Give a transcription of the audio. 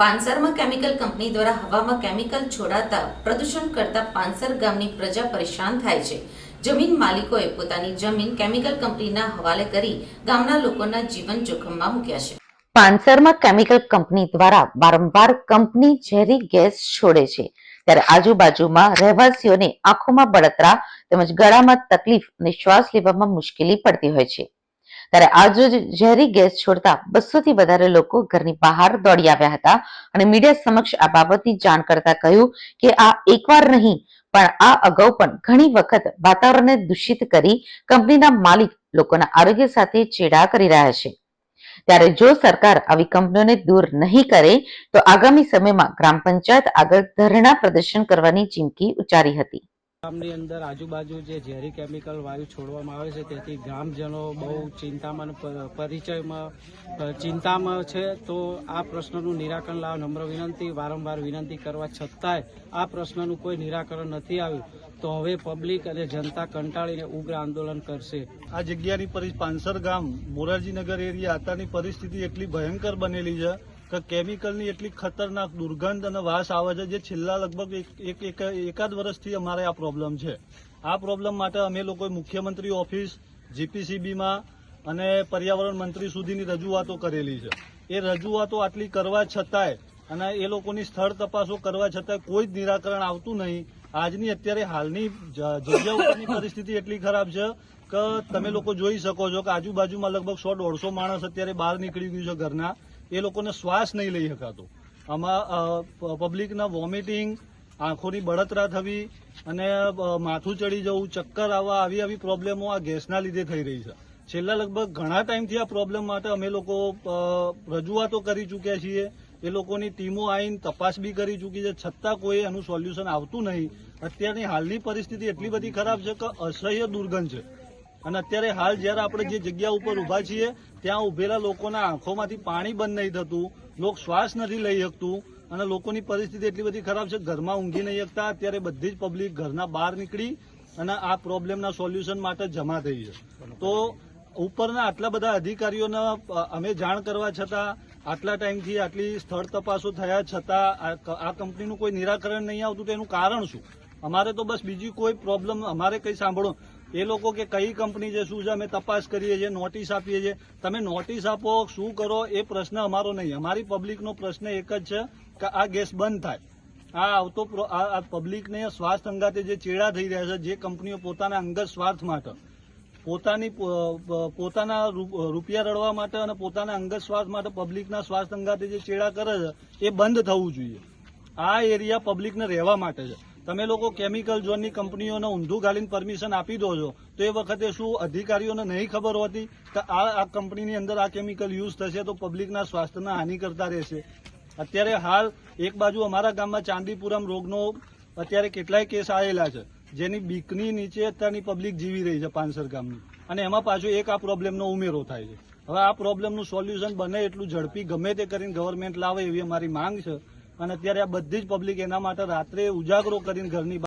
પાનસરમાં chemical company દ્વારા હવામાં chemical છોડાતા પ્રદૂષણ કરતા પાનસર ગામની પ્રજા પરેશાન થાય છે. જમીન માલિકોએ પોતાની જમીન કેમિકલ કંપનીના હવાલે કરી ગામના લોકોના જીવન જોખમમાં મૂક્યા છે. પાનસરમાં કેમિકલ કંપની દ્વારા વારંવાર કંપની ઝેરી ગેસ છોડે છે. ત્યારે આજુબાજુમાં રહેવાસીઓને આંખોમાં બળતરા તેમજ ગળામાં તકલીફ અને શ્વાસ લેવામાં મુશ્કેલી પડતી હોય છે. ત્યારે આજરોજ ઝેરી ગેસ છોડતા બસો થી વધારે લોકો ઘરની બહાર દોડી આવ્યા હતા અને મીડિયા સમક્ષ આ બાબતની જાણ કરતા કહ્યું કે આ એકવાર નહીં, પણ આ અગાઉ પણ ઘણી વખત વાતાવરણને દૂષિત કરી કંપનીના માલિક લોકોના આરોગ્ય સાથે ચેડા કરી રહ્યા છે. ત્યારે જો સરકાર આવી કંપનીઓને દૂર નહીં કરે, તો આગામી સમયમાં ગ્રામ પંચાયત આગળ ધરણા પ્રદર્શન કરવાની ચીમકી ઉચ્ચારી હતી. ગામની અંદર આજુબાજુ જે ઝેરી કેમિકલ વાયુ છોડવામાં આવે છે, તેથી ગ્રામજનો બહુ ચિંતામાં પરિચયમાં ચિંતામાં છે. તો આ પ્રશ્નનું નિરાકરણ લાવવા નમ્ર વિનંતી, વારંવાર વિનંતી કરવા છતાંય આ પ્રશ્નનું કોઈ નિરાકરણ નથી આવ્યું. તો હવે પબ્લિક અને જનતા કંટાળીને ઉગ્ર આંદોલન કરશે. આ જગ્યાની પરિ પાંસર ગામ મોરારજીનગર એરિયા અત્યારની પરિસ્થિતિ એટલી ભયંકર બનેલી છે કે કેમિકલની એટલી ખતરનાક દુર્ગંધ અને વાસ આવે છે જે છેલ્લા લગભગ એક- એક એક એકાદ વર્ષથી અમારે આ પ્રોબ્લેમ છે. આ પ્રોબ્લેમ માટે અમે લોકોએ મુખ્યમંત્રી ઓફિસ જીપીસીબીમાં અને પર્યાવરણ મંત્રી સુધીની રજૂઆતો કરેલી છે. એ રજૂઆતો આટલી કરવા છતાંય અને એ લોકોની સ્થળ તપાસો કરવા છતાંય કોઈ જ નિરાકરણ આવતું નહીં. આજની અત્યારે હાલની જગ્યા ઉપરની પરિસ્થિતિ એટલી ખરાબ છે કે તમે લોકો જોઈ શકો છો કે આજુબાજુમાં લગભગ સો દોઢસો માણસ અત્યારે બહાર નીકળી ગયું છે ઘરના. એ લોકોને શ્વાસ નહીં લઈ શકાતો. આમાં પબ્લિકના વોમિટિંગ આંખોની બળતરા થવી અને માથું ચડી જવું, ચક્કર આવવા, આવી આવી પ્રોબ્લેમો આ ગેસના લીધે થઈ રહી છે. છેલ્લા લગભગ ઘણા ટાઈમથી આ પ્રોબ્લેમ માટે અમે લોકો રજૂઆતો કરી ચૂક્યા છીએ. એ લોકોની ટીમો આવીને તપાસ બી કરી ચૂકી છે. છતાં કોઈ એનું સોલ્યુશન આવતું નહીં. અત્યારની હાલની પરિસ્થિતિ એટલી બધી ખરાબ છે કે અસહ્ય દુર્ગંધ છે. અને અત્યારે હાલ જ્યારે આપણે જે જગ્યા ઉપર ઊભા છીએ, ત્યાં ઉભેલા લોકોના આંખોમાંથી પાણી બંધ નહીં થતું, લોક શ્વાસ નથી લઈ શકતું, અને લોકોની પરિસ્થિતિ એટલી બધી ખરાબ છે, ઘરમાં ઊંઘી નહીં શકતા, અત્યારે બધી જ પબ્લિક ઘરના બહાર નીકળી અને આ પ્રોબ્લેમના સોલ્યુશન માટે જમા થઈ છે. તો ઉપરના આટલા બધા અધિકારીઓને અમે જાણ કરવા છતાં, આટલા ટાઈમથી આટલી સ્થળ તપાસો થયા છતાં, આ કંપનીનું કોઈ નિરાકરણ નહીં આવતું તેનું કારણ શું? અમારે તો બસ બીજી કોઈ પ્રોબ્લેમ અમારે કંઈ સાંભળો એ લોકો કે કઈ કંપની છે, શું છે, અમે તપાસ કરીએ છીએ, નોટિસ આપીએ છીએ. તમે નોટિસ આપો, શું કરો, એ પ્રશ્ન અમારો નહીં. અમારી પબ્લિકનો પ્રશ્ન એક જ છે કે આ ગેસ બંધ થાય. આ આવતો આ પબ્લિકને સ્વાર્થ અંગાતે જે ચેડા થઈ રહ્યા છે, જે કંપનીઓ પોતાના અંગત સ્વાર્થ માટે, પોતાની પોતાના રૂપિયા રડવા માટે અને પોતાના અંગત સ્વાર્થ માટે પબ્લિકના સ્વાર્થ અંગાતે જે ચેડા કરે છે, એ બંધ થવું જોઈએ. આ એરિયા પબ્લિકને રહેવા માટે છે. તમે લોકો કેમિકલ ઝોનની કંપનીઓને ઊંધું ગાલીને પરમિશન આપી દો છો, તો એ વખતે શું અધિકારીઓને નહીં ખબર હોતી? કે આ આ કંપનીની અંદર આ કેમિકલ યુઝ થશે તો પબ્લિકના સ્વાસ્થ્યને હાનિ કરતા રહેશે. અત્યારે હાલ એક બાજુ અમારા ગામમાં ચાંદીપુરમ રોગનો અત્યારે કેટલાય કેસ આવેલા છે, જેની બીકની નીચે અત્યારની પબ્લિક જીવી રહી છે પાંસર ગામની. અને એમાં પાછો એક આ પ્રોબ્લેમનો ઉમેરો થાય છે. હવે આ પ્રોબ્લેમનું સોલ્યુશન બને એટલું ઝડપી ગમે તે કરીને ગવર્મેન્ટ લાવે એવી અમારી માંગ છે. અને અત્યારે આ બધી જ પબ્લિક એના માટે રાત્રે ઉજાગરો કરીને ઘરની